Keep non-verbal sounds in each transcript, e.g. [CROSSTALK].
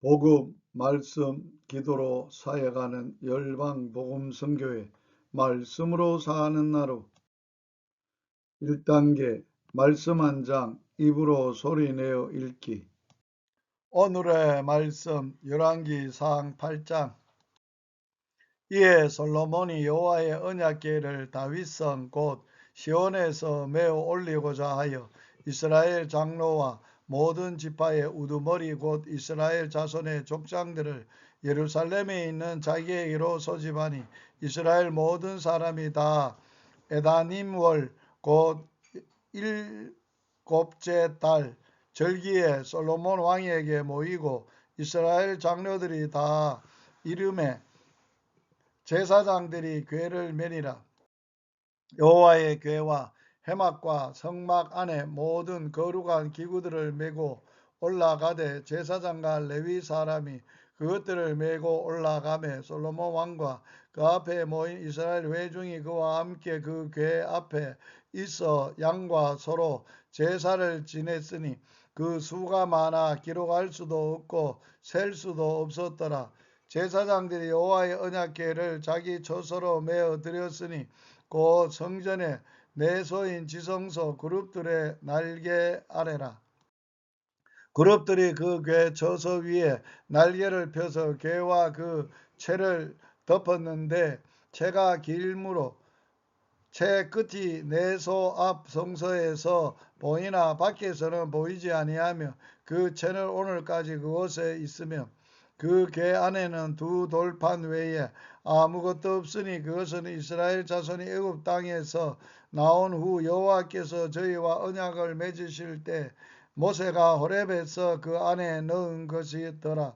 복음, 말씀, 기도로 사역하는 열방 복음 선교회 말씀으로 사는 나루. 1단계 말씀 한 장 입으로 소리내어 읽기. 오늘의 말씀 열왕기 상 8장. 이에 솔로몬이 여호와의 언약궤를 다윗성 곧 시온에서 메어 올리고자 하여 이스라엘 장로와 모든 지파의 우두머리 곧 이스라엘 자손의 족장들을 예루살렘에 있는 자기에게로 소집하니 이스라엘 모든 사람이 다 에다님 월 곧 일곱째 달 절기에 솔로몬 왕에게 모이고 이스라엘 장로들이 다 이름에 제사장들이 괴를 매니라. 여호와의 괴와 해막과 성막 안에 모든 거룩한 기구들을 메고 올라가되 제사장과 레위 사람이 그것들을 메고 올라가매 솔로몬 왕과 그 앞에 모인 이스라엘 회중이 그와 함께 그 궤 앞에 있어 양과 서로 제사를 지냈으니 그 수가 많아 기록할 수도 없고 셀 수도 없었더라. 제사장들이 여호와의 언약궤를 자기 처소로 메어 드렸으니 곧 성전에 내소인 지성소 그룹들의 날개 아래라. 그룹들이 그궤 저서 위에 날개를 펴서 궤와 그 채를 덮었는데 채가 길므로 채 끝이 내소 앞 성서에서 보이나 밖에서는 보이지 아니하며 그 채는 오늘까지 그곳에 있으며 그궤 안에는 두 돌판 외에 아무것도 없으니 그것은 이스라엘 자손이 애굽 땅에서 나온 후 여호와께서 저희와 언약을 맺으실 때 모세가 호렙에서 그 안에 넣은 것이더라.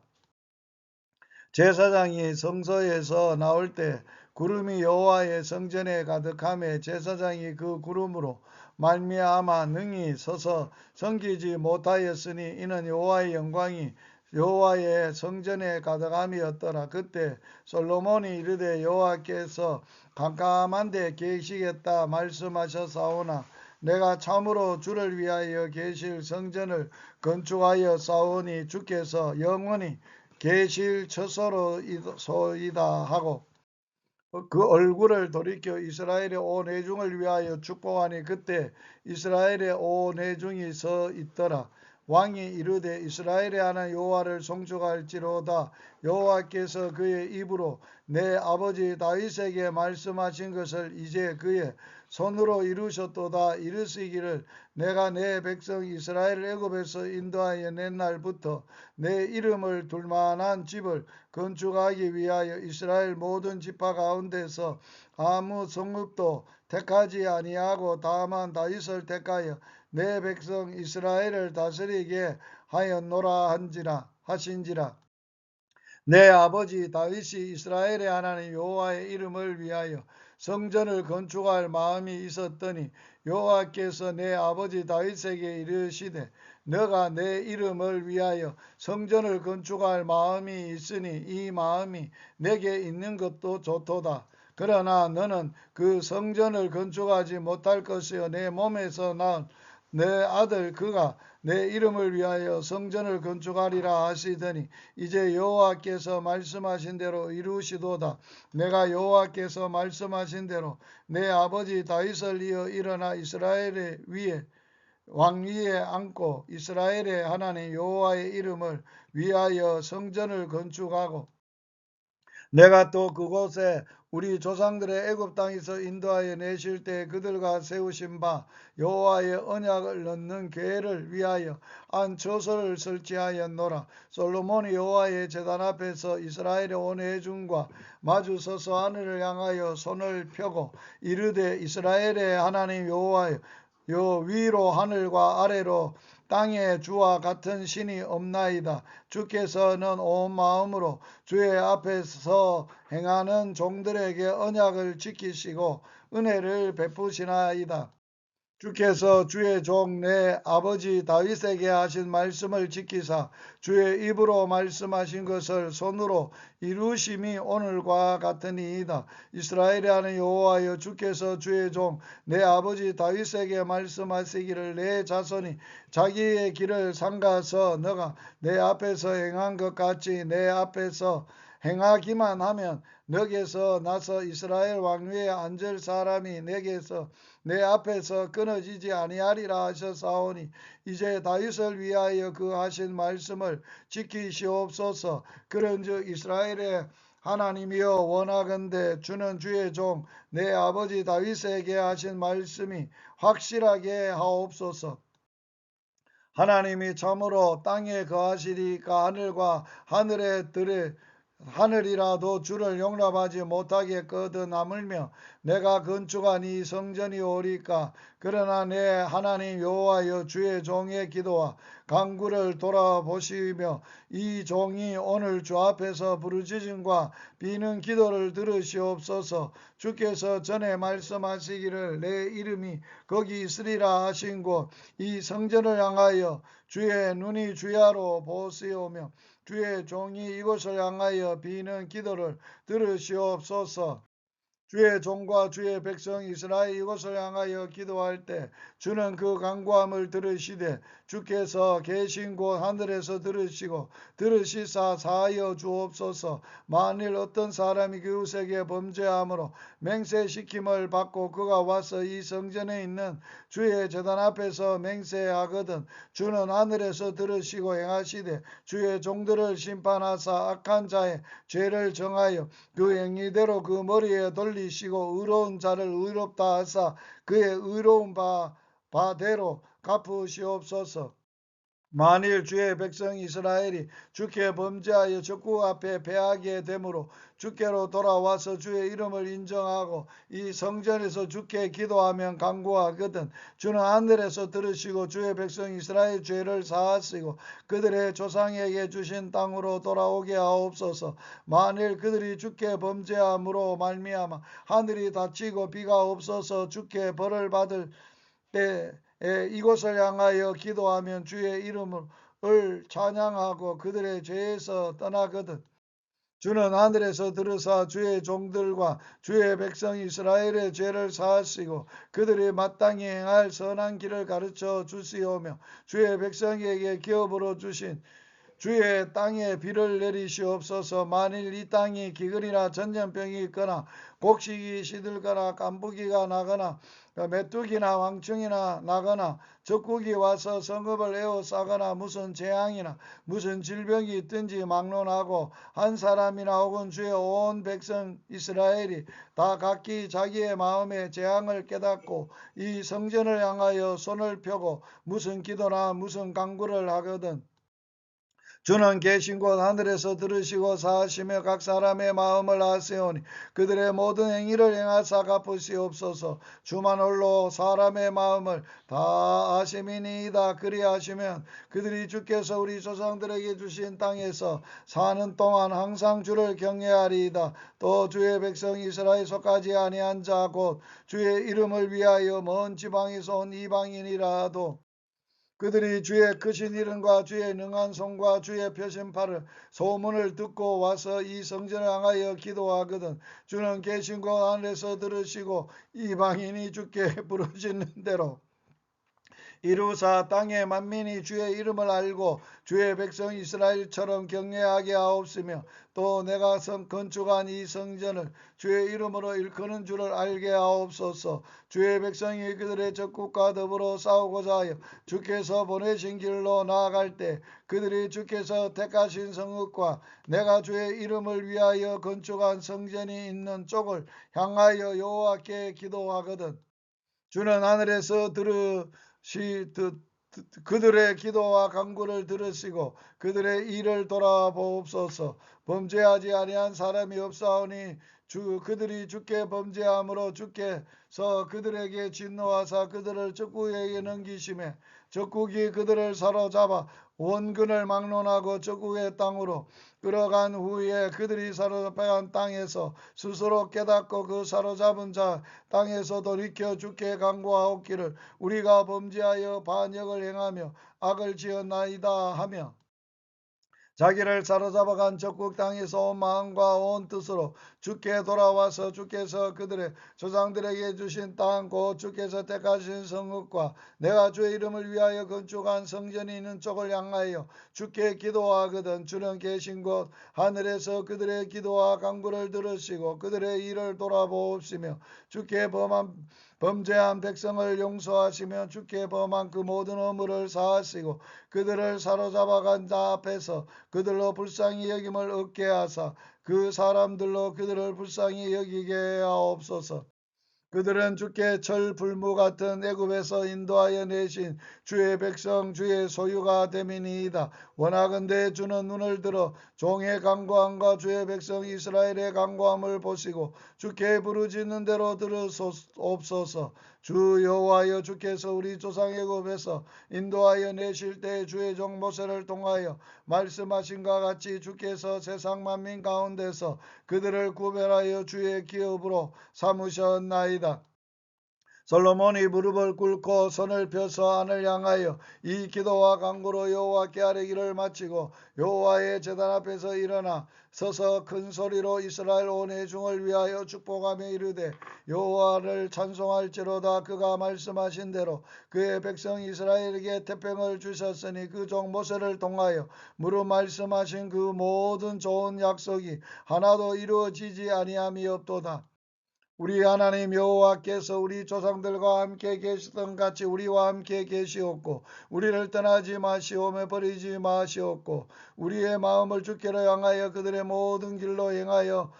제사장이 성소에서 나올 때 구름이 여호와의 성전에 가득함에 제사장이 그 구름으로 말미암아 능히 서서 섬기지 못하였으니 이는 여호와의 영광이 여호와의 성전에 가득함이 었더라. 그때 솔로몬이 이르되 여호와께서 깜깜한데 계시겠다 말씀하셨사오나 내가 참으로 주를 위하여 계실 성전을 건축하여 싸우니 주께서 영원히 계실 처소로 소이다 하고 그 얼굴을 돌이켜 이스라엘의 온 회중을 위하여 축복하니 그때 이스라엘의 온 회중이 서 있더라. 왕이 이르되 이스라엘의 하나 여호와를 송축할지로다. 여호와께서 그의 입으로 내 아버지 다윗에게 말씀하신 것을 이제 그의 손으로 이루셨도다. 이르시기를 내가 내 백성 이스라엘 애굽에서 인도하여 낸 날부터 내 이름을 둘만한 집을 건축하기 위하여 이스라엘 모든 지파 가운데서 아무 성읍도 택하지 아니하고 다만 다윗을 택하여 내 백성 이스라엘을 다스리게 하였노라 한지라 하신지라. 내 아버지 다윗이 이스라엘의 하나님 여호와의 이름을 위하여 성전을 건축할 마음이 있었더니 여호와께서 내 아버지 다윗에게 이르시되 너가 내 이름을 위하여 성전을 건축할 마음이 있으니 이 마음이 내게 있는 것도 좋도다. 그러나 너는 그 성전을 건축하지 못할 것이요 내 몸에서 난 내 아들 그가 내 이름을 위하여 성전을 건축하리라 하시더니 이제 여호와께서 말씀하신 대로 이루시도다. 내가 여호와께서 말씀하신 대로 내 아버지 다윗을 이어 일어나 이스라엘의 위에 왕위에 앉고 이스라엘의 하나님 여호와의 이름을 위하여 성전을 건축하고 내가 또 그곳에 우리 조상들의 애굽 땅에서 인도하여 내실 때 그들과 세우신 바 여호와의 언약을 넣는 계를 위하여 안 처소를 설치하였노라. 솔로몬이 여호와의 제단 앞에서 이스라엘의 온 회중과 마주 서서 하늘을 향하여 손을 펴고 이르되 이스라엘의 하나님 여호와여 요 위로 하늘과 아래로 땅에 주와 같은 신이 없나이다. 주께서는 온 마음으로 주의 앞에서 행하는 종들에게 언약을 지키시고 은혜를 베푸시나이다. 주께서 주의 종 내 아버지 다윗에게 하신 말씀을 지키사 주의 입으로 말씀하신 것을 손으로 이루심이 오늘과 같으니이다. 이스라엘에 하는 여호와여 주께서 주의 종 내 아버지 다윗에게 말씀하시기를 내 자손이 자기의 길을 삼가서 너가 내 앞에서 행한 것 같이 내 앞에서 행하기만 하면 너에게서 나서 이스라엘 왕위에 앉을 사람이 내게서 내 앞에서 끊어지지 아니하리라 하셨사오니 이제 다윗을 위하여 그 하신 말씀을 지키시옵소서. 그런즉 이스라엘의 하나님이여 원하건대 주는 주의 종 내 아버지 다윗에게 하신 말씀이 확실하게 하옵소서. 하나님이 참으로 땅에 거하시리까 하늘과 하늘의 들에 하늘이라도 주를 용납하지 못하게 거듭나물며 내가 건축한 이 성전이 오리까? 그러나 내 하나님 여호와여 주의 종의 기도와 강구를 돌아보시며 이 종이 오늘 주 앞에서 부르짖음과 비는 기도를 들으시옵소서. 주께서 전에 말씀하시기를 내 이름이 거기 있으리라 하신 곳 이 성전을 향하여 주의 눈이 주야로 보시오며 주의 종이 이곳을 향하여 비는 기도를 들으시옵소서. 주의 종과 주의 백성 이스라엘 이곳을 향하여 기도할 때 주는 그 간구함을 들으시되 주께서 계신 곳 하늘에서 들으시고 들으시사 사하여 주옵소서. 만일 어떤 사람이 그웃에게 범죄함으로 맹세시킴을 받고 그가 와서 이 성전에 있는 주의 재단 앞에서 맹세하거든 주는 하늘에서 들으시고 행하시되 주의 종들을 심판하사 악한 자의 죄를 정하여 그 행위대로 그 머리에 돌리 시고 의로운 자를 의롭다 하사 그의 의로운 바 바대로 갚으시옵소서. 만일 주의 백성 이스라엘이 주께 범죄하여 적국 앞에 패하게 되므로 주께로 돌아와서 주의 이름을 인정하고 이 성전에서 주께 기도하면 강구하거든 주는 하늘에서 들으시고 주의 백성 이스라엘 죄를 사하시고 그들의 조상에게 주신 땅으로 돌아오게 하옵소서. 만일 그들이 주께 범죄함으로 말미암아 하늘이 닫히고 비가 없어서 주께 벌을 받을 때 이곳을 향하여 기도하면 주의 이름을 찬양하고 그들의 죄에서 떠나거든. 주는 하늘에서 들으사 주의 종들과 주의 백성 이스라엘의 죄를 사하시고 그들이 마땅히 행할 선한 길을 가르쳐 주시오며 주의 백성에게 기업으로 주신 주의 땅에 비를 내리시옵소서. 만일 이 땅이 기근이나 전염병이 있거나 곡식이 시들거나 깐부기가 나거나 메뚜기나 왕충이나 나거나 적국이 와서 성읍을 에워싸거나 무슨 재앙이나 무슨 질병이 있든지 막론하고 한 사람이나 혹은 주의 온 백성 이스라엘이 다 각기 자기의 마음의 재앙을 깨닫고 이 성전을 향하여 손을 펴고 무슨 기도나 무슨 강구를 하거든 주는 계신 곳 하늘에서 들으시고 사하시며 각 사람의 마음을 아세오니 그들의 모든 행위를 행하사 갚으시옵소서. 주만 홀로 사람의 마음을 다 아심이니이다. 그리하시면 그들이 주께서 우리 조상들에게 주신 땅에서 사는 동안 항상 주를 경외하리이다. 또 주의 백성 이스라엘 속하지 아니한 자 곧 주의 이름을 위하여 먼 지방에서 온 이방인이라도 그들이 주의 크신 이름과 주의 능한 손과 주의 표심팔을 소문을 듣고 와서 이 성전을 향하여 기도하거든 주는 계신 곳 하늘에서 들으시고 이방인이 주께 [LAUGHS] 부르짖는 대로 이루사 땅의 만민이 주의 이름을 알고 주의 백성 이스라엘처럼 경외하게 하옵으며 또 내가 성 건축한 이 성전을 주의 이름으로 일컫는 줄을 알게 하옵소서. 주의 백성이 그들의 적국과 더불어 싸우고자 하여 주께서 보내신 길로 나아갈 때 그들이 주께서 택하신 성읍과 내가 주의 이름을 위하여 건축한 성전이 있는 쪽을 향하여 여호와께 기도하거든. 주는 하늘에서 들으 시 그들의 기도와 강구를 들으시고 그들의 일을 돌아보옵소서. 범죄하지 아니한 사람이 없사오니 주 그들이 주께 범죄함으로 주께서 그들에게 진노하사 그들을 적국에게 넘기심에 적국이 그들을 사로잡아 원근을 막론하고 적국의 땅으로 끌어간 후에 그들이 사로잡혀간 땅에서 스스로 깨닫고 그 사로잡은 자 땅에서 돌이켜 주께 강구하옵기를 우리가 범죄하여 반역을 행하며 악을 지었나이다 하며 자기를 사로잡아 간 적국 땅에서 온 마음과 온 뜻으로 주께 돌아와서 주께서 그들의 조상들에게 주신 땅 곧 주께서 택하신 성읍과 내가 주의 이름을 위하여 건축한 성전이 있는 쪽을 향하여 주께 기도하거든. 주는 계신 곳 하늘에서 그들의 기도와 강구를 들으시고 그들의 일을 돌아보옵시며 주께 범한 범죄한 백성을 용서하시며 주께 범한 그 모든 어물을 사하시고 그들을 사로잡아 간 자 앞에서 그들로 불쌍히 여김을 얻게 하사 그 사람들로 그들을 불쌍히 여기게 하옵소서. 그들은 주께 철 불무 같은 애굽에서 인도하여 내신 주의 백성 주의 소유가 됨이니이다. 원하건대 주는 눈을 들어 종의 강구함과 주의 백성 이스라엘의 강구함을 보시고 주께 부르짖는 대로 들으옵소서. 주 여호와여 주께서 우리 조상 애굽에서 인도하여 내실 때 주의 종 모세를 통하여 말씀하신과 같이 주께서 세상 만민 가운데서 그들을 구별하여 주의 기업으로 삼으셨나이다. 솔로몬이 무릎을 꿇고 손을 펴서 하늘 향하여 이 기도와 강구로 여호와께 아뢰기를 마치고 여호와의 제단 앞에서 일어나 서서 큰 소리로 이스라엘 온 회중을 위하여 축복하며 이르되 여호와를 찬송할지로다 그가 말씀하신 대로 그의 백성 이스라엘에게 태평을 주셨으니 그 종 모세를 통하여 무릎 말씀하신 그 모든 좋은 약속이 하나도 이루어지지 아니함이 없도다. 우리 하나님 여호와께서 우리 조상들과 함께 계시던 같이 우리와 함께 계시옵고 우리를 떠나지 마시오며 버리지 마시옵고 우리의 마음을 주께로 향하여 그들의 모든 길로 행하여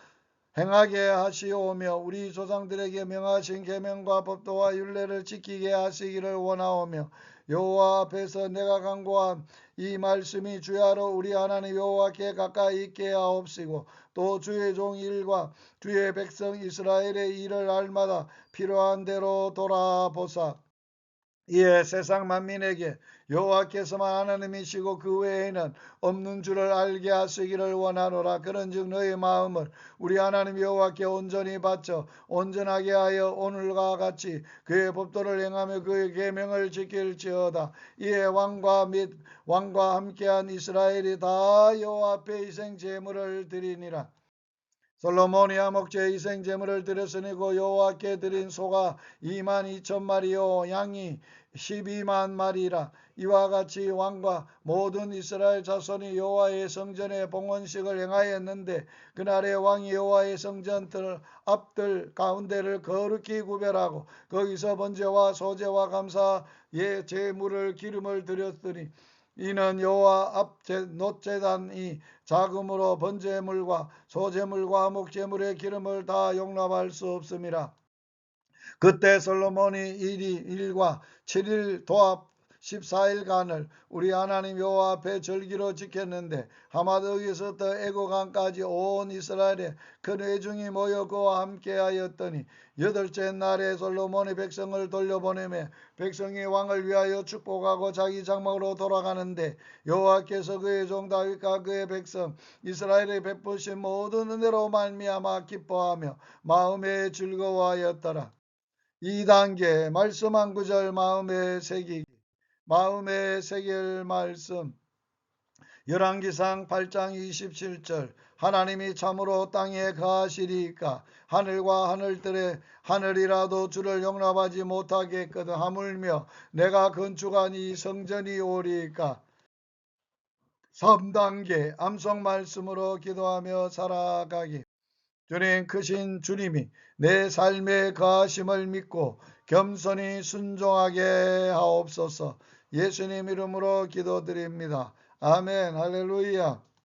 행하게 하시오며 우리 조상들에게 명하신 계명과 법도와 율례를 지키게 하시기를 원하오며 여호와 앞에서 내가 간구한 이 말씀이 주야로 우리 하나님 여호와께 가까이 있게 하옵시고 또 주의 종 일과 주의 백성 이스라엘의 일을 알마다 필요한 대로 돌아보사 이에 세상 만민에게 여호와께서만 하나님이시고 그 외에는 없는 줄을 알게 하시기를 원하노라. 그런즉 너희 마음을 우리 하나님 여호와께 온전히 바쳐 온전하게 하여 오늘과 같이 그의 법도를 행하며 그의 계명을 지킬지어다. 이에 왕과 및 왕과 함께한 이스라엘이 다 여호와 앞에 희생 제물을 드리니라. 솔로몬이 암목제 희생 제물을 드렸으니 그 여호와께 드린 소가 2만 2천 마리요 양이 12만 마리라 이와 같이 왕과 모든 이스라엘 자손이 여호와의 성전에 봉헌식을 행하였는데 그날의 왕이 여호와의 성전 들 앞들 가운데를 거룩히 구별하고 거기서 번제와 소제와 감사 예 제물을 기름을 드렸더니 이는 여호와 앞 노제단이 자금으로 번제물과 소제물과 목제물의 기름을 다 용납할 수 없음이라. 그때 솔로몬이 일이 일과 7일 도합 14일간을 우리 하나님 여호와 앞에 절기로 지켰는데 하마드에서부터 에고강까지 온 이스라엘의 큰 회중이 모여 그와 함께하였더니 여덟째 날에 솔로몬의 백성을 돌려보내며 백성이 왕을 위하여 축복하고 자기 장막으로 돌아가는데 여호와께서 그의 종 다윗과 그의 백성 이스라엘에 베푸신 모든 은혜로 말미암아 기뻐하며 마음에 즐거워하였더라. 2단계 말씀 한 구절 마음에 새기기 마음에 새길 말씀. 열왕기상 8장 27절 하나님이 참으로 땅에 거하시리까? 하늘과 하늘들의 하늘이라도 주를 용납하지 못하겠거든 하물며 내가 건축한 이 성전이 오리까? 3단계 암송 말씀으로 기도하며 살아가기 주님 크신 주님이 내 삶의 거하심을 믿고 겸손히 순종하게 하옵소서. 예수님 이름으로 기도드립니다. 아멘. 할렐루야